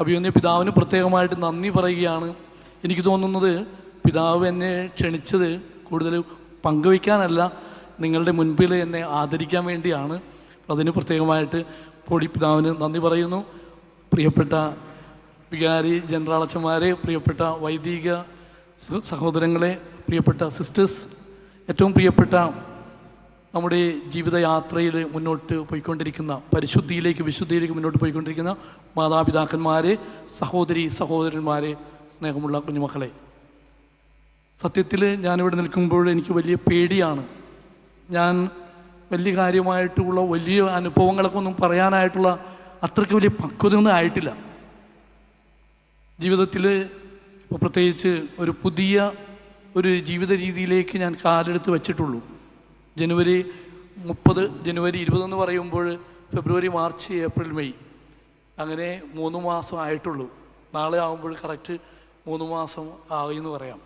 അഭിമന്യ പിതാവിന് പ്രത്യേകമായിട്ട് നന്ദി പറയുകയാണ്. എനിക്ക് തോന്നുന്നത് പിതാവ് എന്നെ ക്ഷണിച്ചത് കൂടുതൽ പങ്കുവയ്ക്കാനല്ല നിങ്ങളുടെ മുൻപിൽ എന്നെ ആദരിക്കാൻ വേണ്ടിയാണ്. അതിന് പ്രത്യേകമായിട്ട് പൊടി പിതാവിന് നന്ദി പറയുന്നു. പ്രിയപ്പെട്ട വികാരി ജനറൽ പ്രിയപ്പെട്ട വൈദിക സഹോദരങ്ങളെ പ്രിയപ്പെട്ട സിസ്റ്റേഴ്സ് ഏറ്റവും പ്രിയപ്പെട്ട നമ്മുടെ ജീവിതയാത്രയിൽ മുന്നോട്ട് പോയിക്കൊണ്ടിരിക്കുന്ന പരിശുദ്ധിയിലേക്ക് വിശുദ്ധിയിലേക്ക് മുന്നോട്ട് പോയിക്കൊണ്ടിരിക്കുന്ന മാതാപിതാക്കന്മാരെ സഹോദരി സഹോദരന്മാരെ സ്നേഹമുള്ള കുഞ്ഞുമക്കളെ. സത്യത്തിൽ ഞാനിവിടെ നിൽക്കുമ്പോൾ എനിക്ക് വലിയ പേടിയാണ്. ഞാൻ വലിയ കാര്യമായിട്ടുള്ള വലിയ അനുഭവങ്ങളൊക്കെ ഒന്നും പറയാനായിട്ടുള്ള അത്രയ്ക്ക് വലിയ പക്വതയൊന്നും ആയിട്ടില്ല. ജീവിതത്തിൽ ഇപ്പോൾ പ്രത്യേകിച്ച് ഒരു പുതിയ ഒരു ജീവിത രീതിയിലേക്ക് ഞാൻ കാലെടുത്ത് വെച്ചിട്ടുള്ളൂ. ജനുവരി മുപ്പത് ജനുവരി ഇരുപതെന്ന് പറയുമ്പോൾ ഫെബ്രുവരി മാർച്ച് ഏപ്രിൽ മെയ്. അങ്ങനെ മൂന്ന് മാസം ആയിട്ടുള്ളൂ. നാളെ ആകുമ്പോൾ കറക്റ്റ് മൂന്ന് മാസം ആയി എന്ന് പറയാം.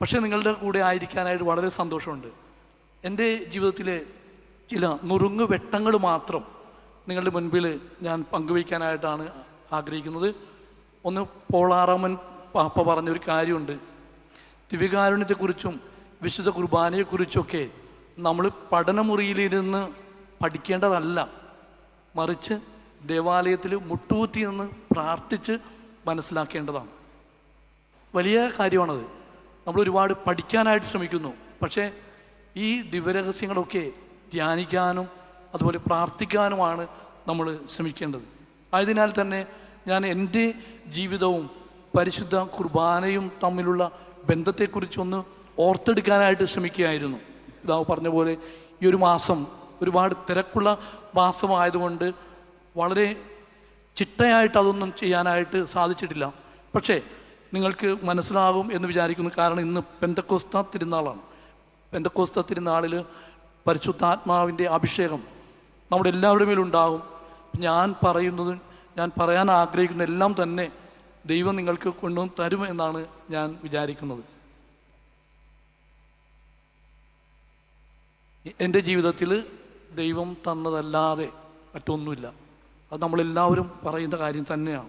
പക്ഷേ നിങ്ങളുടെ കൂടെ ആയിരിക്കാനായിട്ട് വളരെ സന്തോഷമുണ്ട്. എന്റെ ജീവിതത്തിലെ ചില നുറുങ്ങ് വെട്ടങ്ങൾ മാത്രം നിങ്ങളുടെ മുൻപിൽ ഞാൻ പങ്കുവയ്ക്കാനായിട്ടാണ് ആഗ്രഹിക്കുന്നത്. ഒന്ന് പോളാറാമൻ പാപ്പ പറഞ്ഞൊരു കാര്യമുണ്ട്. ദിവ്യകാരുണ്യത്തെക്കുറിച്ചും വിശുദ്ധ കുർബാനയെക്കുറിച്ചൊക്കെ നമ്മൾ പഠനമുറിയിലിരുന്ന് പഠിക്കേണ്ടതല്ല. മറിച്ച് ദേവാലയത്തിൽ മുട്ടുകുത്തി നിന്ന് പ്രാർത്ഥിച്ച് മനസ്സിലാക്കേണ്ടതാണ്. വലിയ കാര്യമാണത്. നമ്മൾ ഒരുപാട് പഠിക്കാനായിട്ട് ശ്രമിക്കുന്നു. പക്ഷേ ഈ ദിവ്യരഹസ്യങ്ങളൊക്കെ ധ്യാനിക്കാനും അതുപോലെ പ്രാർത്ഥിക്കാനുമാണ് നമ്മൾ ശ്രമിക്കേണ്ടത്. ആയതിനാൽ തന്നെ ഞാൻ എന്റെ ജീവിതവും പരിശുദ്ധ കുർബാനയും തമ്മിലുള്ള ബന്ധത്തെക്കുറിച്ചൊന്ന് ഓർത്തെടുക്കാനായിട്ട് ശ്രമിക്കുകയായിരുന്നു. പിതാവ് പറഞ്ഞ പോലെ ഈ ഒരു മാസം ഒരുപാട് തിരക്കുള്ള മാസമായതുകൊണ്ട് വളരെ ചിട്ടയായിട്ട് അതൊന്നും ചെയ്യാനായിട്ട് സാധിച്ചിട്ടില്ല. പക്ഷേ നിങ്ങൾക്ക് മനസ്സിലാകും എന്ന് വിചാരിക്കുന്നു. കാരണം ഇന്ന് പെന്തക്കോസ്ത തിരുനാളാണ്. പെന്തക്കോസ്ത തിരുനാളിൽ പരിശുദ്ധാത്മാവിന്റെ അഭിഷേകം നമ്മുടെ എല്ലാവരുടെ മേലുണ്ടാകും ഞാൻ പറയുന്നത് ഞാൻ പറയാൻ ആഗ്രഹിക്കുന്ന എല്ലാം തന്നെ ദൈവം നിങ്ങൾക്ക് കൊണ്ടുവന്ന് തരും എന്നാണ് ഞാൻ വിചാരിക്കുന്നത്. എന്റെ ജീവിതത്തിൽ ദൈവം തന്നതല്ലാതെ മറ്റൊന്നുമില്ല. അത് നമ്മളെല്ലാവരും പറയുന്ന കാര്യം തന്നെയാണ്.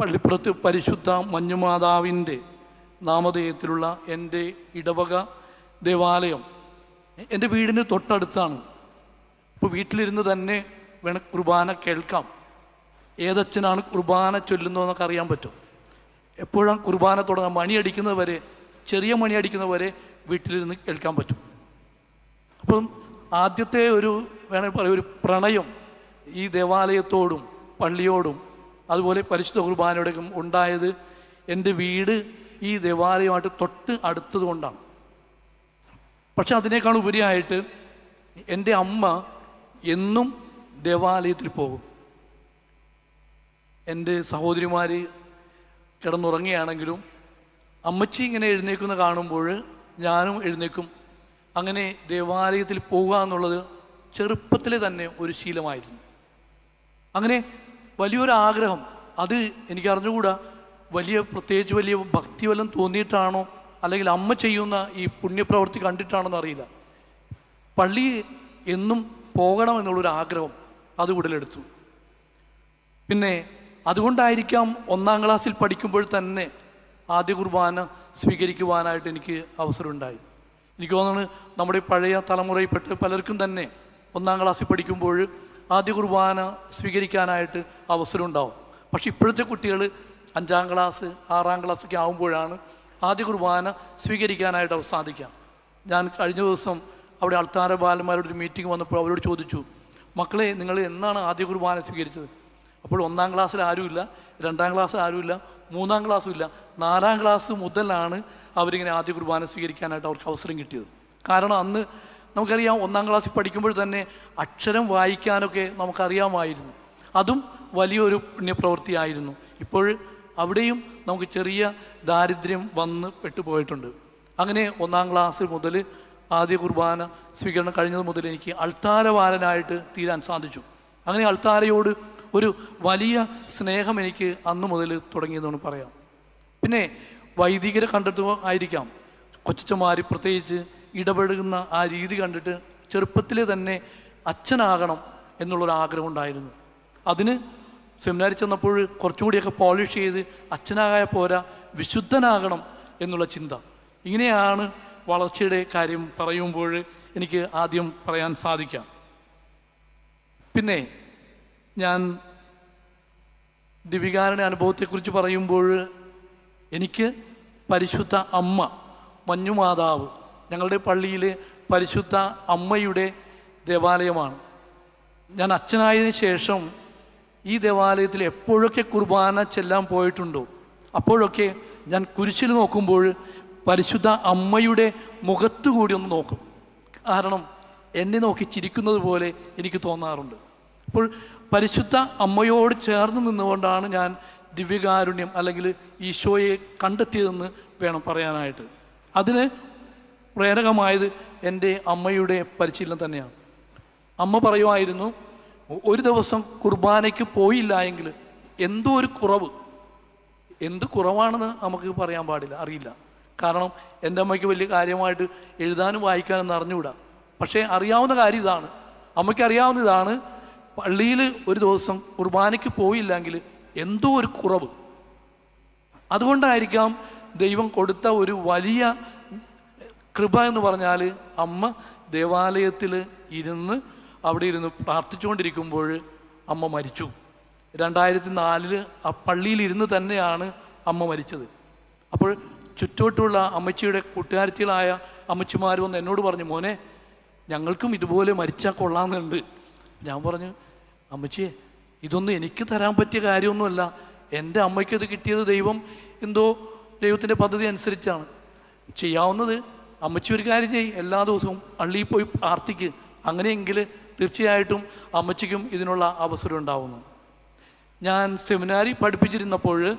പള്ളിപ്പുറത്ത് പരിശുദ്ധ മഞ്ഞുമാതാവിന്റെ നാമധേയത്തിലുള്ള എന്റെ ഇടവക ദേവാലയം എന്റെ വീടിന് തൊട്ടടുത്താണ്. ഇപ്പോൾ വീട്ടിലിരുന്ന് തന്നെ വേണം കുർബാന കേൾക്കാം. ഏതച്ഛനാണ് കുർബാന ചൊല്ലുന്നതെന്നൊക്കെ അറിയാൻ പറ്റും. എപ്പോഴാണ് കുർബാന തുടങ്ങുക മണിയടിക്കുന്നത് വരെ ചെറിയ മണിയടിക്കുന്നത് വരെ വീട്ടിലിരുന്ന് കേൾക്കാൻ പറ്റും. അപ്പം ആദ്യത്തെ ഒരു വേണമെങ്കിൽ പറയാം ഒരു പ്രണയം ഈ ദേവാലയത്തോടും പള്ളിയോടും അതുപോലെ പരിശുദ്ധ കുർബാനയോടൊക്കെ ഉണ്ടായത് എന്റെ വീട് ഈ ദേവാലയമായിട്ട് തൊട്ട് അടുത്തത് കൊണ്ടാണ്. പക്ഷെ അതിനേക്കാൾ ഉപരിയായിട്ട് എന്റെ അമ്മ എന്നും ദേവാലയത്തിൽ പോകും. എന്റെ സഹോദരിമാർ കിടന്നുറങ്ങിയാണെങ്കിലും അമ്മച്ചി ഇങ്ങനെ എഴുന്നേക്കുന്ന കാണുമ്പോൾ ഞാനും എഴുന്നേക്കും അങ്ങനെ ദേവാലയത്തിൽ പോവുക എന്നുള്ളത് ചെറുപ്പത്തിലെ തന്നെ ഒരു ശീലമായിരുന്നു. അങ്ങനെ വലിയൊരു ആഗ്രഹം അത് എനിക്ക് അറിഞ്ഞുകൂടാ. വലിയ പ്രത്യേകിച്ച് വലിയ ഭക്തി വല്ലതും തോന്നിയിട്ടാണോ അല്ലെങ്കിൽ അമ്മ ചെയ്യുന്ന ഈ പുണ്യപ്രവൃത്തി കണ്ടിട്ടാണോ എന്നറിയില്ല പള്ളി എന്നും പോകണം എന്നുള്ളൊരു ആഗ്രഹം അത് ഉടലെടുത്തു. പിന്നെ അതുകൊണ്ടായിരിക്കാം ഒന്നാം ക്ലാസ്സിൽ പഠിക്കുമ്പോൾ തന്നെ ആദ്യ കുർബാന സ്വീകരിക്കുവാനായിട്ട് എനിക്ക് അവസരമുണ്ടായി എനിക്ക് തോന്നുന്നു നമ്മുടെ പഴയ തലമുറയിൽപ്പെട്ട് പലർക്കും തന്നെ ഒന്നാം ക്ലാസ്സിൽ പഠിക്കുമ്പോൾ ആദ്യ കുർബാന സ്വീകരിക്കാനായിട്ട് അവസരം ഉണ്ടാവും പക്ഷേ ഇപ്പോഴത്തെ കുട്ടികൾ അഞ്ചാം ക്ലാസ് ആറാം ക്ലാസ് ഒക്കെ ആകുമ്പോഴാണ് ആദ്യ കുർബാന സ്വീകരിക്കാനായിട്ട് അവർ സാധിക്കാം ഞാൻ കഴിഞ്ഞ ദിവസം അവിടെ അൾത്താര ബാലന്മാരോട് ഒരു മീറ്റിംഗ് വന്നപ്പോൾ അവരോട് ചോദിച്ചു മക്കളെ നിങ്ങൾ എന്നാണ് ആദ്യ കുർബാന സ്വീകരിച്ചത്? അപ്പോൾ ഒന്നാം ക്ലാസ്സിൽ ആരുമില്ല രണ്ടാം ക്ലാസ് ആരുമില്ല മൂന്നാം ക്ലാസ്സും ഇല്ല. നാലാം ക്ലാസ് മുതലാണ് അവരിങ്ങനെ ആദ്യ കുർബാന സ്വീകരിക്കാനായിട്ട് അവർക്ക് അവസരം കിട്ടിയത്. കാരണം അന്ന് നമുക്കറിയാം ഒന്നാം ക്ലാസ്സിൽ പഠിക്കുമ്പോൾ തന്നെ അക്ഷരം വായിക്കാനൊക്കെ നമുക്കറിയാമായിരുന്നു. അതും വലിയൊരു പുണ്യപ്രവൃത്തിയായിരുന്നു. ഇപ്പോൾ അവിടെയും നമുക്ക് ചെറിയ ദാരിദ്ര്യം വന്ന് പെട്ടുപോയിട്ടുണ്ട്. അങ്ങനെ ഒന്നാം ക്ലാസ് മുതൽ ആദ്യ കുർബാന സ്വീകരണം കഴിഞ്ഞത് മുതൽ എനിക്ക് അൾത്താരവാരനായിട്ട് തീരാൻ സാധിച്ചു. അങ്ങനെ അൾത്താരയോട് ഒരു വലിയ സ്നേഹം എനിക്ക് അന്ന് മുതൽ തുടങ്ങിയതെന്ന് പറയാം. പിന്നെ വൈദികരെ കണ്ടിട്ട് ആയിരിക്കാം. കൊച്ചച്ചമാർ പ്രത്യേകിച്ച് ഇടപെടുന്ന ആ രീതി കണ്ടിട്ട് ചെറുപ്പത്തിലെ തന്നെ അച്ഛനാകണം എന്നുള്ളൊരു ആഗ്രഹം ഉണ്ടായിരുന്നു. അതിന് സെമിനാരിൽ ചെന്നപ്പോൾ കുറച്ചും കൂടിയൊക്കെ പോളിഷ് ചെയ്ത് അച്ഛനാകായ പോരാ വിശുദ്ധനാകണം എന്നുള്ള ചിന്ത. ഇങ്ങനെയാണ് വളർച്ചയുടെ കാര്യം പറയുമ്പോൾ എനിക്ക് ആദ്യം പറയാൻ സാധിക്കാം. പിന്നെ ഞാൻ ദിവികാരുടെ അനുഭവത്തെക്കുറിച്ച് പറയുമ്പോൾ എനിക്ക് പരിശുദ്ധ അമ്മ മഞ്ഞുമാതാവ് ഞങ്ങളുടെ പള്ളിയിലെ പരിശുദ്ധ അമ്മയുടെ ദേവാലയമാണ്. ഞാൻ അച്ഛനായതിനു ശേഷം ഈ ദേവാലയത്തിൽ എപ്പോഴൊക്കെ കുർബാന ചെല്ലാൻ പോയിട്ടുണ്ടോ അപ്പോഴൊക്കെ ഞാൻ കുരിശിൽ നോക്കുമ്പോൾ പരിശുദ്ധ അമ്മയുടെ മുഖത്ത് കൂടി ഒന്ന് നോക്കും. കാരണം എന്നെ നോക്കി ചിരിക്കുന്നത് പോലെ എനിക്ക് തോന്നാറുണ്ട്. അപ്പോൾ പരിശുദ്ധ അമ്മയോട് ചേർന്ന് നിന്നുകൊണ്ടാണ് ഞാൻ ദിവ്യകാരുണ്യം അല്ലെങ്കിൽ ഈശോയെ കണ്ടെത്തിയതെന്ന് വേണം പറയാനായിട്ട്. അതിന് പ്രേരകമായത് എന്റെ അമ്മയുടെ പരിശീലനം തന്നെയാണ്. അമ്മ പറയുമായിരുന്നു ഒരു ദിവസം കുർബാനയ്ക്ക് പോയില്ല എങ്കിൽ എന്തോ ഒരു കുറവ്. എന്ത് കുറവാണെന്ന് നമുക്ക് പറയാൻ പാടില്ല അറിയില്ല. കാരണം എന്റെ അമ്മയ്ക്ക് വലിയ കാര്യമായിട്ട് എഴുതാനും വായിക്കാനും അറിഞ്ഞുകൂടാ. പക്ഷേ അറിയാവുന്ന കാര്യം ഇതാണ്. അമ്മയ്ക്ക് അറിയാവുന്ന ഇതാണ് പള്ളിയിൽ ഒരു ദിവസം കുർബാനയ്ക്ക് പോയില്ലെങ്കിൽ എന്തോ ഒരു കുറവ്. അതുകൊണ്ടായിരിക്കാം ദൈവം കൊടുത്ത ഒരു വലിയ കൃപ എന്ന് പറഞ്ഞാൽ അമ്മ ദേവാലയത്തിൽ ഇരുന്ന് അവിടെ ഇരുന്ന് പ്രാർത്ഥിച്ചുകൊണ്ടിരിക്കുമ്പോൾ അമ്മ മരിച്ചു. രണ്ടായിരത്തി നാലിൽ ആ പള്ളിയിൽ ഇരുന്ന് തന്നെയാണ് അമ്മ മരിച്ചത്. അപ്പോൾ ചുറ്റോട്ടുള്ള അമ്മച്ചിയുടെ കൂട്ടുകാരത്തികളായ അമ്മച്ചിമാർ വന്ന് എന്നോട് പറഞ്ഞു മോനെ ഞങ്ങൾക്കും ഇതുപോലെ മരിച്ചാൽ കൊള്ളാമെന്നുണ്ട്. ഞാൻ പറഞ്ഞു അമ്മച്ചിയെ ഇതൊന്നും എനിക്ക് തരാൻ പറ്റിയ കാര്യമൊന്നുമല്ല. എന്റെ അമ്മയ്ക്ക് ഇത് കിട്ടിയത് ദൈവം. എന്തോ ദൈവത്തിന്റെ പദ്ധതി അനുസരിച്ചാണ്. ചെയ്യാവുന്നത് അമ്മച്ചി ഒരു കാര്യം ചെയ്യും. എല്ലാ ദിവസവും പള്ളിയിൽ പോയി പ്രാർത്ഥിക്ക് അങ്ങനെയെങ്കിൽ തീർച്ചയായിട്ടും അമ്മച്ചിക്കും ഇതിനുള്ള അവസരം ഉണ്ടാവുന്നു. ഞാൻ സെമിനാരി പഠിപ്പിച്ചിരുന്നപ്പോൾ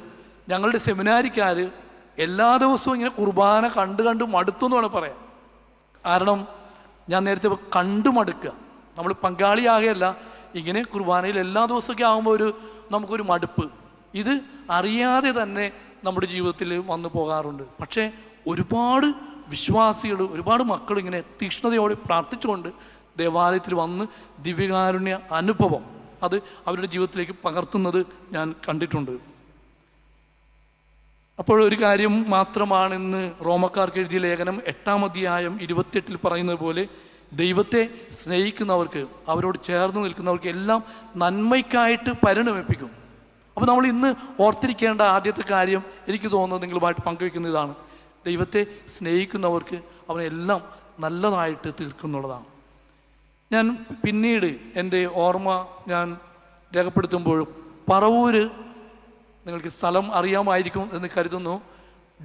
ഞങ്ങളുടെ സെമിനാരിക്കാർ എല്ലാ ദിവസവും ഇങ്ങനെ കുർബാന കണ്ട് കണ്ട് മടുത്തു എന്ന് വേണം പറയാം. കാരണം ഞാൻ നേരത്തെ കണ്ടു മടുക്കുക. നമ്മൾ പങ്കാളിയാകെയല്ല ഇങ്ങനെ കുർബാനയിൽ എല്ലാ ദിവസമൊക്കെ ആകുമ്പോൾ ഒരു നമുക്കൊരു മടുപ്പ്. ഇത് അറിയാതെ തന്നെ നമ്മുടെ ജീവിതത്തിൽ വന്നു പോകാറുണ്ട്. പക്ഷേ ഒരുപാട് വിശ്വാസികൾ ഒരുപാട് മക്കൾ ഇങ്ങനെ തീക്ഷ്ണതയോടെ പ്രാർത്ഥിച്ചുകൊണ്ട് ദേവാലയത്തിൽ വന്ന് ദിവ്യകാരുണ്യ അനുഭവം അത് അവരുടെ ജീവിതത്തിലേക്ക് പകർത്തുന്നത് ഞാൻ കണ്ടിട്ടുണ്ട്. അപ്പോൾ ഒരു കാര്യം മാത്രമാണ് ഇന്ന് റോമക്കാർക്ക് എഴുതിയ ലേഖനം എട്ടാം അധ്യായം ഇരുപത്തിയെട്ടിൽ പറയുന്നത് പോലെ ദൈവത്തെ സ്നേഹിക്കുന്നവർക്ക് അവരോട് ചേർന്ന് നിൽക്കുന്നവർക്ക് എല്ലാം നന്മയ്ക്കായിട്ട് പരിണമിപ്പിക്കും. അപ്പോൾ നമ്മൾ ഇന്ന് ഓർത്തിരിക്കേണ്ട ആദ്യത്തെ കാര്യം എനിക്ക് തോന്നുന്നത് നിങ്ങളുമായിട്ട് പങ്കുവെക്കുന്ന ഇതാണ്. ദൈവത്തെ സ്നേഹിക്കുന്നവർക്ക് അവനെല്ലാം നല്ലതായിട്ട് തീർക്കുന്നുള്ളതാണ്. ഞാൻ പിന്നീട് എന്റെ ഓർമ്മ ഞാൻ രേഖപ്പെടുത്തുമ്പോൾ പറവൂര് നിങ്ങൾക്ക് സ്ഥലം അറിയാമായിരിക്കും എന്ന് കരുതുന്നു.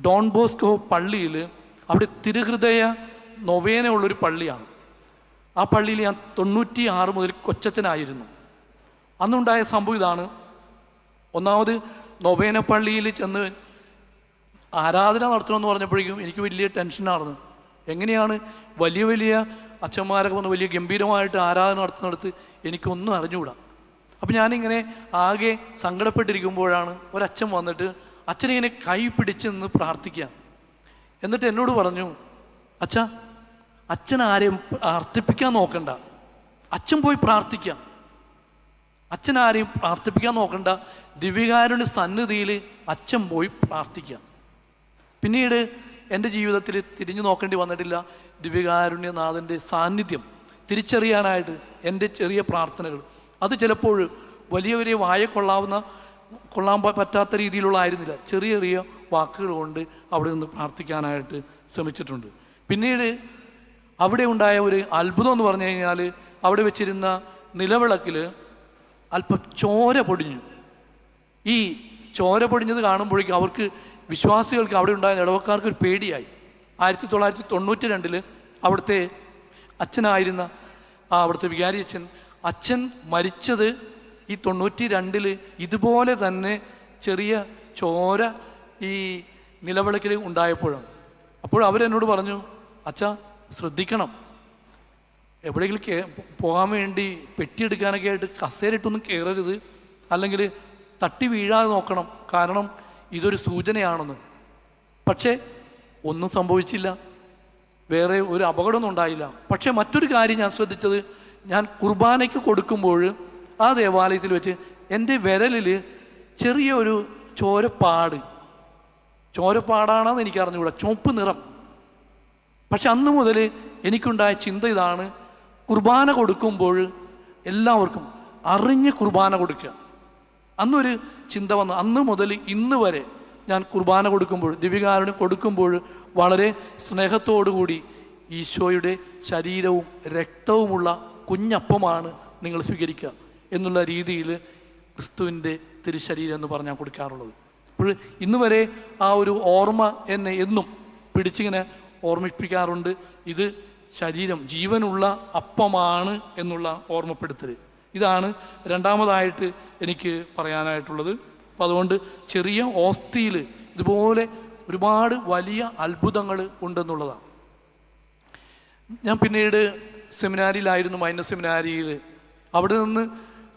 ഡോൺ ബോസ്കോ പള്ളിയിൽ അവിടെ തിരുഹൃദയ നൊവേനയുള്ളൊരു പള്ളിയാണ്. ആ പള്ളിയിൽ ഞാൻ തൊണ്ണൂറ്റി ആറ് മുതൽ കൊച്ചച്ചനായിരുന്നു അന്നുണ്ടായ സംഭവം ഇതാണ്. ഒന്നാമത് നൊവേന പള്ളിയിൽ ചെന്ന് ആരാധന നടത്തണമെന്ന് പറഞ്ഞപ്പോഴേക്കും എനിക്ക് വലിയ ടെൻഷനായിരുന്നു എങ്ങനെയാണ് വലിയ വലിയ അച്ഛന്മാരൊക്കെ വന്ന് വലിയ ഗംഭീരമായിട്ട് ആരാധന നടത്തുന്നിടത്ത് എനിക്കൊന്നും അറിഞ്ഞുകൂടാ. അപ്പം ഞാനിങ്ങനെ ആകെ സങ്കടപ്പെട്ടിരിക്കുമ്പോഴാണ് ഒരച്ഛൻ വന്നിട്ട് അച്ഛനിങ്ങനെ കൈ പിടിച്ച് നിന്ന് പ്രാർത്ഥിക്കുക. എന്നിട്ട് എന്നോട് പറഞ്ഞു അച്ഛ അച്ഛൻ ആരെയും പ്രാർത്ഥിപ്പിക്കാൻ നോക്കണ്ട. അച്ഛൻ പോയി പ്രാർത്ഥിക്കാം. അച്ഛൻ ആരെയും പ്രാർത്ഥിപ്പിക്കാൻ നോക്കണ്ട. ദിവ്യകാരുടെ സന്നിധിയിൽ അച്ഛൻ പോയി പ്രാർത്ഥിക്കാം. പിന്നീട് എന്റെ ജീവിതത്തിൽ തിരിഞ്ഞു നോക്കേണ്ടി വന്നിട്ടില്ല ദിവ്യകാരുണ്യനാഥന്റെ സാന്നിധ്യം. തിരിച്ചറിയാനായിട്ട് എന്റെ ചെറിയ പ്രാർത്ഥനകൾ. അത് ചിലപ്പോൾ വലിയ വലിയ വായ കൊള്ളാവുന്ന കൊള്ളാൻ പറ്റാത്ത രീതിയിലുള്ള ആയിരുന്നില്ല. ചെറിയ ചെറിയ വാക്കുകൾ കൊണ്ട് അവിടെ നിന്ന് പ്രാർത്ഥിക്കാനായിട്ട് ശ്രമിച്ചിട്ടുണ്ട്. പിന്നീട് അവിടെ ഉണ്ടായ ഒരു അത്ഭുതം എന്ന് പറഞ്ഞു കഴിഞ്ഞാൽ അവിടെ വെച്ചിരുന്ന നിലവിളക്കിൽ അല്പം ചോര പൊടിഞ്ഞു. ഈ ചോര പൊടിഞ്ഞത് കാണുമ്പോഴേക്കും അവർക്ക് വിശ്വാസികൾക്ക് അവിടെ ഉണ്ടായ ഇടവക്കാർക്ക് ഒരു പേടിയായി. ആയിരത്തി തൊള്ളായിരത്തി തൊണ്ണൂറ്റി രണ്ടിൽ അവിടുത്തെ അച്ഛനായിരുന്ന ആ അവിടുത്തെ വികാരി അച്ഛൻ അച്ഛൻ മരിച്ചത് ഈ തൊണ്ണൂറ്റി രണ്ടിൽ ഇതുപോലെ തന്നെ ചെറിയ ചോര ഈ നിലവിളക്കിൽ ഉണ്ടായപ്പോഴാണ്. അപ്പോൾ അവരെന്നോട് പറഞ്ഞു അച്ഛാ ശ്രദ്ധിക്കണം. എവിടെയെങ്കിലും പോകാൻ വേണ്ടി പെട്ടിയെടുക്കാനൊക്കെ ആയിട്ട് കസേരയിട്ടൊന്നും കയറരുത്. അല്ലെങ്കിൽ തട്ടി വീഴാതെ നോക്കണം. കാരണം ഇതൊരു സൂചനയാണെന്ന്. പക്ഷേ ഒന്നും സംഭവിച്ചില്ല. വേറെ ഒരു അപകടമൊന്നും ഉണ്ടായില്ല. പക്ഷേ മറ്റൊരു കാര്യം ഞാൻ ശ്രദ്ധിച്ചത്. ഞാൻ കുർബാനയ്ക്ക് കൊടുക്കുമ്പോൾ ആ ദേവാലയത്തിൽ വെച്ച് എന്റെ വിരലിൽ ചെറിയൊരു ചോരപ്പാട്. ചോരപ്പാടാണെന്ന് എനിക്കറിഞ്ഞുകൂടാ. ചുവപ്പ് നിറം. പക്ഷെ അന്ന് മുതൽ എനിക്കുണ്ടായ ചിന്ത ഇതാണ് കുർബാന കൊടുക്കുമ്പോൾ എല്ലാവർക്കും അറിഞ്ഞ് കുർബാന കൊടുക്കുക. അന്നൊരു ചിന്ത വന്നു. അന്ന് മുതൽ ഇന്ന് വരെ ഞാൻ കുർബാന കൊടുക്കുമ്പോൾ ദിവികാരുണ്യം കൊടുക്കുമ്പോൾ വളരെ സ്നേഹത്തോടുകൂടി ഈശോയുടെ ശരീരവും രക്തവുമുള്ള കുഞ്ഞപ്പമാണ് നിങ്ങൾ സ്വീകരിക്കുക എന്നുള്ള രീതിയിൽ ക്രിസ്തുവിന്റെ തിരുശരീരം എന്ന് പറഞ്ഞാൽ കൊടുക്കാറുള്ളത്. അപ്പോൾ ഇന്ന് വരെ ആ ഒരു ഓർമ്മ എന്നെ എന്നും പിടിച്ചിങ്ങനെ ഓർമ്മിപ്പിക്കാറുണ്ട്. ഇത് ശരീരം ജീവനുള്ള അപ്പമാണ് എന്നുള്ള ഓർമ്മപ്പെടുത്തൽ ഇതാണ് രണ്ടാമതായിട്ട് എനിക്ക് പറയാനായിട്ടുള്ളത്. അപ്പം അതുകൊണ്ട് ചെറിയ ഓസ്തിയിൽ ഇതുപോലെ ഒരുപാട് വലിയ അത്ഭുതങ്ങൾ ഉണ്ടെന്നുള്ളതാണ്. ഞാൻ പിന്നീട് സെമിനാരിയിലായിരുന്നു മൈനസ് സെമിനാരിയിൽ അവിടെ നിന്ന്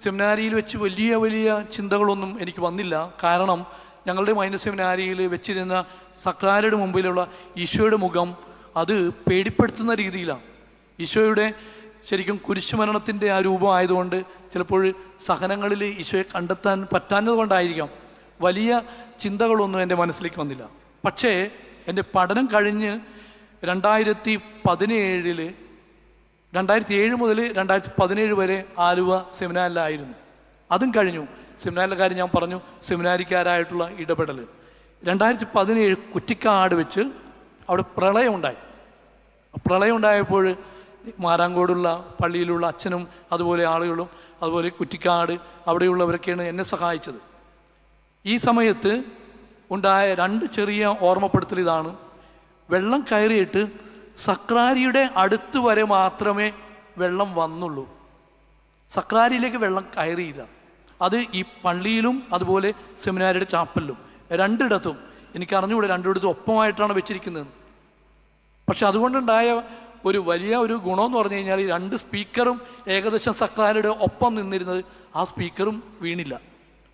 സെമിനാരിയിൽ വെച്ച് വലിയ വലിയ ചിന്തകളൊന്നും എനിക്ക് വന്നില്ല. കാരണം ഞങ്ങളുടെ മൈനസ് സെമിനാരിയിൽ വെച്ചിരുന്ന സക്കാരുടെ മുമ്പിലുള്ള ഈശോയുടെ മുഖം അത് പേടിപ്പെടുത്തുന്ന രീതിയിലാണ്. ഈശോയുടെ ശരിക്കും കുരിശുമരണത്തിന്റെ ആ രൂപമായതുകൊണ്ട് ചിലപ്പോൾ സഹനങ്ങളിൽ ഈശോയെ കണ്ടെത്താൻ പറ്റാഞ്ഞത് കൊണ്ടായിരിക്കാം. വലിയ ചിന്തകളൊന്നും എന്റെ മനസ്സിലേക്ക് വന്നില്ല. പക്ഷേ എന്റെ പഠനം കഴിഞ്ഞ് രണ്ടായിരത്തി പതിനേഴിൽ രണ്ടായിരത്തി ഏഴ് മുതൽ രണ്ടായിരത്തി പതിനേഴ് വരെ ആലുവ സെമിനാറിലായിരുന്നു അതും കഴിഞ്ഞു. സെമിനാറിലെ കാര്യം ഞാൻ പറഞ്ഞു സെമിനാരിക്കാരായിട്ടുള്ള ഇടപെടൽ രണ്ടായിരത്തി പതിനേഴ് കുറ്റിക്കാട് വെച്ച് അവിടെ പ്രളയം ഉണ്ടായി പ്രളയം ഉണ്ടായപ്പോൾ മാരാങ്കോടുള്ള പള്ളിയിലുള്ള അച്ഛനും അതുപോലെ ആളുകളും അതുപോലെ കുറ്റിക്കാട് അവിടെയുള്ളവരൊക്കെയാണ് എന്നെ സഹായിച്ചത്. ഈ സമയത്ത് ഉണ്ടായ രണ്ട് ചെറിയ ഓർമ്മപ്പെടുത്തൽ ഇതാണ്. വെള്ളം കയറിയിട്ട് സക്രാരിയുടെ അടുത്ത് വരെ മാത്രമേ വെള്ളം വന്നുള്ളൂ. സക്രാരിയിലേക്ക് വെള്ളം കയറിയില്ല. അത് ഈ പള്ളിയിലും അതുപോലെ സെമിനാരിയുടെ ചാപ്പലിലും. രണ്ടിടത്തും. എനിക്ക് അറിഞ്ഞുകൂടെ രണ്ടിടത്തും ഒപ്പമായിട്ടാണ് വെച്ചിരിക്കുന്നത്. പക്ഷെ അതുകൊണ്ടുണ്ടായ ഒരു വലിയ ഒരു ഗുണമെന്ന് പറഞ്ഞു കഴിഞ്ഞാൽ ഈ രണ്ട് സ്പീക്കറും ഏകദേശം സക്രാരിയുടെ ഒപ്പം നിന്നിരുന്നത് ആ സ്പീക്കറും വീണില്ല.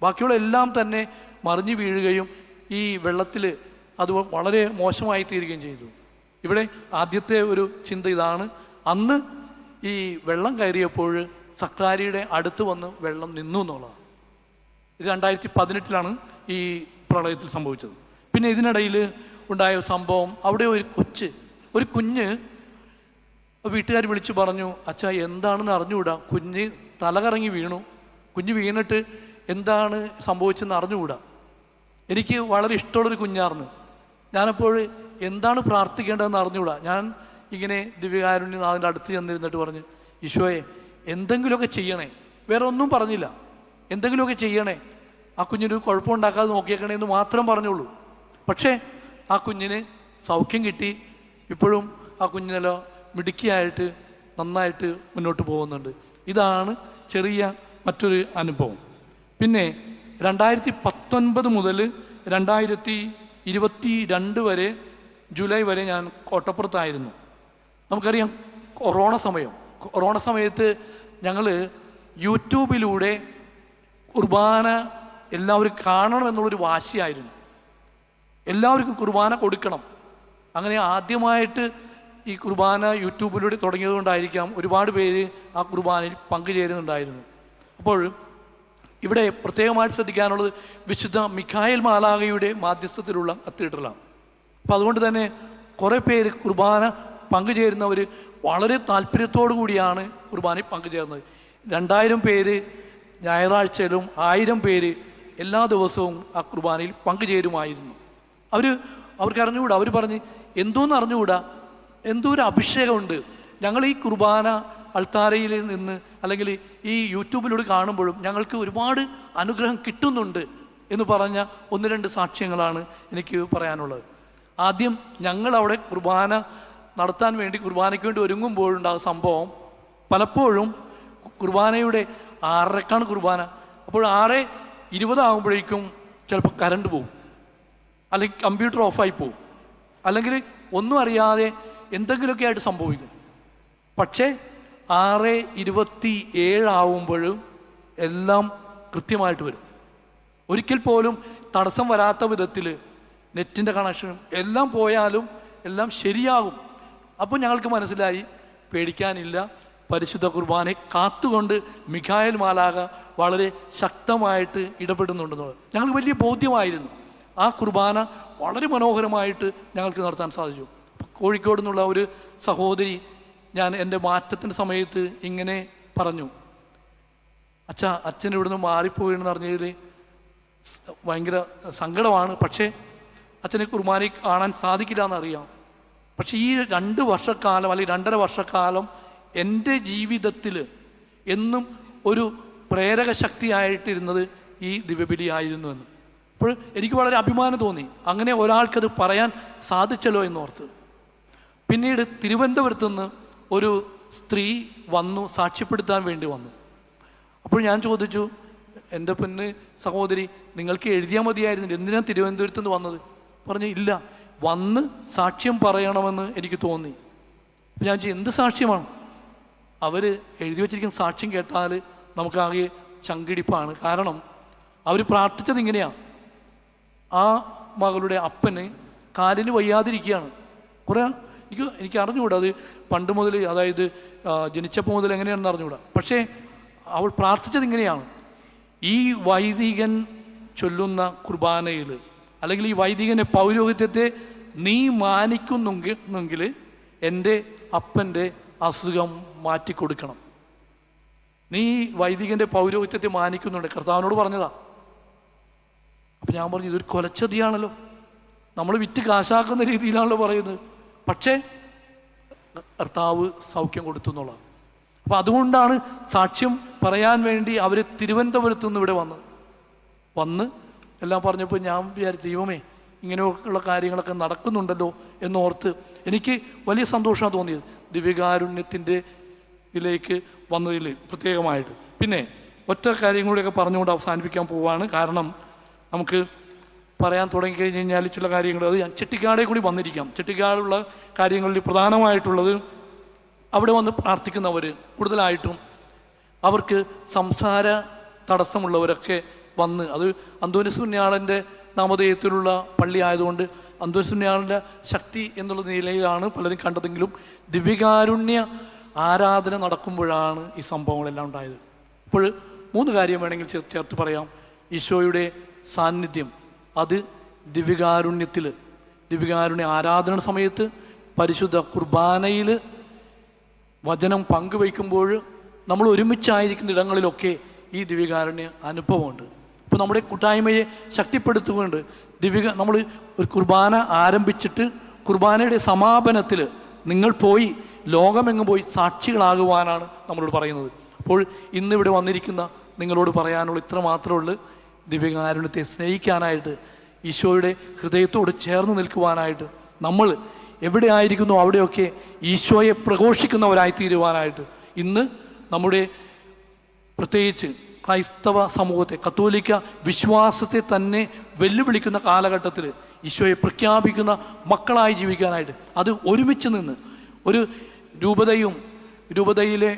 ബാക്കിയുള്ള എല്ലാം തന്നെ മറിഞ്ഞു വീഴുകയും ഈ വെള്ളത്തിൽ അത് വളരെ മോശമായി തീരുകയും ചെയ്തു. ഇവിടെ ആദ്യത്തെ ഒരു ചിന്ത ഇതാണ്. അന്ന് ഈ വെള്ളം കയറിയപ്പോൾ സക്രാരിയുടെ അടുത്ത് വന്ന് വെള്ളം നിന്നു എന്നുള്ളതാണ്. ഇത് രണ്ടായിരത്തി പതിനെട്ടിലാണ് ഈ പ്രളയത്തിൽ സംഭവിച്ചത്. പിന്നെ ഇതിനിടയിൽ ഉണ്ടായ സംഭവം അവിടെ ഒരു കൊച്ച് ഒരു കുഞ്ഞ് വീട്ടുകാർ വിളിച്ചു പറഞ്ഞു അച്ഛാ എന്താണെന്ന് അറിഞ്ഞുകൂടാ? കുഞ്ഞ് തലകറങ്ങി വീണു. കുഞ്ഞ് വീണിട്ട് എന്താണ് സംഭവിച്ചെന്ന് അറിഞ്ഞുകൂടാ? എനിക്ക് വളരെ ഇഷ്ടമുള്ളൊരു കുഞ്ഞാർന്ന്. ഞാനപ്പോൾ എന്താണ് പ്രാർത്ഥിക്കേണ്ടതെന്ന് അറിഞ്ഞുകൂടാ? ഞാൻ ഇങ്ങനെ ദിവ്യകാരുണ്യ നാഥന്റെ അടുത്ത് ചെന്നിരുന്നിട്ട് പറഞ്ഞു ഈശോയെ എന്തെങ്കിലുമൊക്കെ ചെയ്യണേ. വേറെ ഒന്നും പറഞ്ഞില്ല. എന്തെങ്കിലുമൊക്കെ ചെയ്യണേ. ആ കുഞ്ഞിന് കുഴപ്പമുണ്ടാക്കാതെ നോക്കിയേക്കണേ എന്ന് മാത്രം പറഞ്ഞുള്ളൂ. പക്ഷേ ആ കുഞ്ഞിന് സൗഖ്യം കിട്ടി. ഇപ്പോഴും ആ കുഞ്ഞിനല്ല മിടുക്കിയായിട്ട് നന്നായിട്ട് മുന്നോട്ട് പോകുന്നുണ്ട്. ഇതാണ് ചെറിയ മറ്റൊരു അനുഭവം. പിന്നെ രണ്ടായിരത്തി പത്തൊൻപത് മുതൽ രണ്ടായിരത്തി ഇരുപത്തി രണ്ട് വരെ ജൂലൈ വരെ ഞാൻ കോട്ടപ്പുറത്തായിരുന്നു. നമുക്കറിയാം കൊറോണ സമയം. കൊറോണ സമയത്ത് ഞങ്ങൾ യൂട്യൂബിലൂടെ കുർബാന എല്ലാവരും കാണണം എന്നുള്ളൊരു വാശിയായിരുന്നു. എല്ലാവർക്കും കുർബാന കൊടുക്കണം. അങ്ങനെ ആദ്യമായിട്ട് ഈ കുർബാന യൂട്യൂബിലൂടെ തുടങ്ങിയത് കൊണ്ടായിരിക്കാം ഒരുപാട് പേര് ആ കുർബാനയിൽ പങ്കുചേരുന്നുണ്ടായിരുന്നു. അപ്പോൾ ഇവിടെ പ്രത്യേകമായിട്ട് ശ്രദ്ധിക്കാനുള്ളത് വിശുദ്ധ മിഖായൽ മാലാകയുടെ മാധ്യസ്ഥത്തിലുള്ള കത്തീഡ്രലാണ്. അപ്പോൾ അതുകൊണ്ട് തന്നെ കുറേ പേര് കുർബാന പങ്കുചേരുന്നവർ വളരെ താല്പര്യത്തോടു കൂടിയാണ് കുർബാനയിൽ പങ്കുചേർന്നത്. രണ്ടായിരം പേര് ഞായറാഴ്ചയിലും ആയിരം പേര് എല്ലാ ദിവസവും ആ കുർബാനയിൽ പങ്കുചേരുമായിരുന്നു. അവർ അവർക്ക് അറിഞ്ഞുകൂടാ? അവർ പറഞ്ഞ് എന്തോന്ന് അറിഞ്ഞുകൂടാ? എന്തോ ഒരു അഭിഷേകമുണ്ട്. ഞങ്ങൾ ഈ കുർബാന അൾത്താരയിൽ നിന്ന് അല്ലെങ്കിൽ ഈ യൂട്യൂബിലൂടെ കാണുമ്പോഴും ഞങ്ങൾക്ക് ഒരുപാട് അനുഗ്രഹം കിട്ടുന്നുണ്ട് എന്ന് പറഞ്ഞ ഒന്ന് രണ്ട് സാക്ഷ്യങ്ങളാണ് എനിക്ക് പറയാനുള്ളത്. ആദ്യം ഞങ്ങൾ അവിടെ കുർബാന നടത്താൻ വേണ്ടി കുർബാനയ്ക്ക് വേണ്ടി ഒരുങ്ങുമ്പോഴുണ്ടാകുന്ന സംഭവം. പലപ്പോഴും കുർബാനയുടെ ആറരക്കാണ് കുർബാന. അപ്പോൾ ആറ് ഇരുപതാകുമ്പോഴേക്കും ചിലപ്പോൾ കറണ്ട് പോകും അല്ലെങ്കിൽ കമ്പ്യൂട്ടർ ഓഫായി പോകും അല്ലെങ്കിൽ ഒന്നും അറിയാതെ എന്തെങ്കിലുമൊക്കെ ആയിട്ട് സംഭവിക്കും. പക്ഷേ ആറ് ഇരുപത്തി ഏഴാവുമ്പോഴും എല്ലാം കൃത്യമായിട്ട് വരും. ഒരിക്കൽ പോലും തടസ്സം വരാത്ത വിധത്തിൽ നെറ്റിന്റെ കണക്ഷനും എല്ലാം പോയാലും എല്ലാം ശരിയാകും. അപ്പോൾ ഞങ്ങൾക്ക് മനസ്സിലായി പേടിക്കാനില്ല. പരിശുദ്ധ കുർബാനയെ കാത്തുകൊണ്ട് മിഖായൽ മാലാക വളരെ ശക്തമായിട്ട് ഇടപെടുന്നുണ്ടെന്നുള്ളത് ഞങ്ങൾക്ക് വലിയ ബോധ്യമായിരുന്നു. ആ കുർബാന വളരെ മനോഹരമായിട്ട് ഞങ്ങൾക്ക് നടത്താൻ സാധിച്ചു. കോഴിക്കോട് നിന്നുള്ള ഒരു സഹോദരി ഞാൻ എന്റെ മാറ്റത്തിന്റെ സമയത്ത് ഇങ്ങനെ പറഞ്ഞു. അച്ഛ അച്ഛൻ ഇവിടുന്ന് മാറിപ്പോയെന്ന് അറിഞ്ഞതിൽ ഭയങ്കര സങ്കടമാണ്. പക്ഷേ അച്ഛനെ കുർബാനയിൽ കാണാൻ സാധിക്കില്ല എന്നറിയാം. പക്ഷേ ഈ രണ്ട് വർഷക്കാലം അല്ലെങ്കിൽ രണ്ടര വർഷക്കാലം എന്റെ ജീവിതത്തിൽ എന്നും ഒരു പ്രേരക ശക്തിയായിട്ടിരുന്നത് ഈ ദിവ്യബലി ആയിരുന്നു എന്ന്. അപ്പോൾ എനിക്ക് വളരെ അഭിമാനം തോന്നി. അങ്ങനെ ഒരാൾക്കത് പറയാൻ സാധിച്ചല്ലോ എന്നോർത്ത്. പിന്നീട് തിരുവനന്തപുരത്ത് നിന്ന് ഒരു സ്ത്രീ വന്നു സാക്ഷ്യപ്പെടുത്താൻ വേണ്ടി വന്നു. അപ്പോൾ ഞാൻ ചോദിച്ചു എന്റെ പെണ്ണ് സഹോദരി നിങ്ങൾക്ക് എഴുതിയാൽ മതിയായിരുന്നു. എന്തിനാണ് തിരുവനന്തപുരത്ത് നിന്ന് വന്നത്? പറഞ്ഞു ഇല്ല വന്ന് സാക്ഷ്യം പറയണമെന്ന് എനിക്ക് തോന്നി. ഞാൻ ചോദിച്ചു, എന്ത് സാക്ഷ്യമാണ്? അവർ എഴുതി വച്ചിരിക്കുന്ന സാക്ഷ്യം കേട്ടാൽ നമുക്കാകെ ചങ്കിടിപ്പാണ്. കാരണം അവർ പ്രാർത്ഥിച്ചത് ഇങ്ങനെയാണ് ആ മകളുടെ അപ്പന് കാലിന് വയ്യാതിരിക്കുകയാണ്. കുറേ എനിക്ക് എനിക്ക് അറിഞ്ഞുകൂടാ അത് പണ്ട് മുതൽ അതായത് ജനിച്ചപ്പോൾ മുതൽ എങ്ങനെയാണെന്ന് അറിഞ്ഞുകൂടാ. പക്ഷേ അവൾ പ്രാർത്ഥിച്ചത് ഇങ്ങനെയാണ്. ഈ വൈദികൻ ചൊല്ലുന്ന കുർബാനയിൽ അല്ലെങ്കിൽ ഈ വൈദികന്റെ പൗരോഹിത്യത്തെ നീ മാനിക്കുന്നെങ്കിൽ എന്റെ അപ്പന്റെ അസുഖം മാറ്റിക്കൊടുക്കണം. നീ വൈദികന്റെ പൗരോഹിത്യത്തെ മാനിക്കുന്നുണ്ട്. കർത്താവിനോട് പറഞ്ഞതാ. അപ്പം ഞാൻ പറഞ്ഞു ഇതൊരു കൊലച്ചതിയാണല്ലോ. നമ്മൾ വിറ്റ് കാശാക്കുന്ന രീതിയിലാണല്ലോ പറയുന്നത്. പക്ഷേ കർത്താവ് സൗഖ്യം കൊടുത്തു എന്നുള്ളത് അപ്പം അതുകൊണ്ടാണ് സാക്ഷ്യം പറയാൻ വേണ്ടി അവർ തിരുവനന്തപുരത്ത് നിന്ന് ഇവിടെ വന്നത്. വന്ന് എല്ലാം പറഞ്ഞപ്പോൾ ഞാൻ വിചാരിച്ചു ദൈവമേ ഇങ്ങനെയൊക്കെയുള്ള കാര്യങ്ങളൊക്കെ നടക്കുന്നുണ്ടല്ലോ എന്നോർത്ത് എനിക്ക് വലിയ സന്തോഷമാണ് തോന്നിയത്. ദിവ്യകാരുണ്യത്തിന്റെ ഇതിലേക്ക് വന്നതിൽ പ്രത്യേകമായിട്ട്. പിന്നെ ഒറ്റ കാര്യം കൂടിയൊക്കെ പറഞ്ഞുകൊണ്ട് അവസാനിപ്പിക്കാൻ പോവുകയാണ് കാരണം നമുക്ക് പറയാൻ തുടങ്ങിക്കഴിഞ്ഞ് കഴിഞ്ഞാൽ ചില കാര്യങ്ങൾ അത് ഞാൻ ചെട്ടിക്കാടെ കൂടി വന്നിരിക്കാം. ചെട്ടിക്കാടുള്ള കാര്യങ്ങളിൽ പ്രധാനമായിട്ടുള്ളത് അവിടെ വന്ന് പ്രാർത്ഥിക്കുന്നവർ കൂടുതലായിട്ടും അവർക്ക് സംസാര തടസ്സമുള്ളവരൊക്കെ വന്ന്. അത് അന്തോനിസുന്യാളന്റെ നാമധേയത്തിലുള്ള പള്ളി ആയതുകൊണ്ട് അന്തോനിസുന്യാളിന്റെ ശക്തി എന്നുള്ള നിലയിലാണ് പലരും കണ്ടതെങ്കിലും ദിവ്യകാരുണ്യ ആരാധന നടക്കുമ്പോഴാണ് ഈ സംഭവങ്ങളെല്ലാം ഉണ്ടായത്. ഇപ്പോൾ മൂന്ന് കാര്യം വേണമെങ്കിൽ ചേർ- ചേർത്ത് പറയാം. ഈശോയുടെ സാന്നിധ്യം. അത് ദിവ്യകാരുണ്യത്തിൽ ദിവ്യകാരുണ്യ ആരാധന സമയത്ത് പരിശുദ്ധ കുർബാനയിൽ വചനം പങ്കുവയ്ക്കുമ്പോൾ നമ്മൾ ഒരുമിച്ചായിരിക്കുന്ന ഇടങ്ങളിലൊക്കെ ഈ ദിവ്യകാരുണ്യ അനുഭവമുണ്ട്. അപ്പോൾ നമ്മുടെ കൂട്ടായ്മയെ ശക്തിപ്പെടുത്തുകൊണ്ട് ദിവിക നമ്മൾ ഒരു കുർബാന ആരംഭിച്ചിട്ട് കുർബാനയുടെ സമാപനത്തിൽ നിങ്ങൾ പോയി ലോകമെങ്ങും പോയി സാക്ഷികളാകുവാനാണ് നമ്മളോട് പറയുന്നത്. അപ്പോൾ ഇന്നിവിടെ വന്നിരിക്കുന്ന നിങ്ങളോട് പറയാനുള്ള ഇത്ര മാത്രമേ ഉള്ളൂ. ദിവ്യകാരുണ്യത്തെ സ്നേഹിക്കാനായിട്ട് ഈശോയുടെ ഹൃദയത്തോട് ചേർന്ന് നിൽക്കുവാനായിട്ട് നമ്മൾ എവിടെ ആയിരിക്കുന്നു അവിടെയൊക്കെ ഈശോയെ പ്രഘോഷിക്കുന്നവരായി തീരുവാനായിട്ട് ഇന്ന് നമ്മുടെ പ്രത്യേകിച്ച് ക്രൈസ്തവ സമൂഹത്തെ കത്തോലിക്ക വിശ്വാസത്തെ തന്നെ വെല്ലുവിളിക്കുന്ന കാലഘട്ടത്തിൽ ഈശോയെ പ്രഖ്യാപിക്കുന്ന മക്കളായി ജീവിക്കാനായിട്ട് അത് ഒരുമിച്ച് നിന്ന് ഒരു രൂപതയും രൂപതയിലെ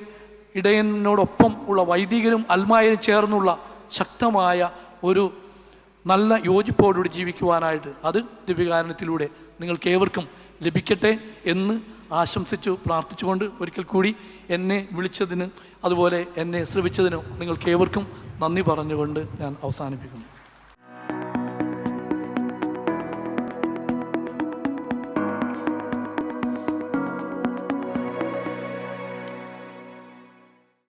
ഇടയനോടൊപ്പം ഉള്ള വൈദികരും അൽമായരും ചേർന്നുള്ള ശക്തമായ ഒരു നല്ല യോജിപ്പോടുകൂടി ജീവിക്കുവാനായിട്ട് അത് ദിവ്യകാരണത്തിലൂടെ നിങ്ങൾക്ക് ഏവർക്കും ലഭിക്കട്ടെ എന്ന് ആശംസിച്ചു പ്രാർത്ഥിച്ചുകൊണ്ട് ഒരിക്കൽ കൂടി എന്നെ വിളിച്ചതിന് അതുപോലെ എന്നെ ശ്രമിച്ചതിനും നിങ്ങൾക്ക് ഏവർക്കും നന്ദി പറഞ്ഞുകൊണ്ട് ഞാൻ അവസാനിപ്പിക്കുന്നു.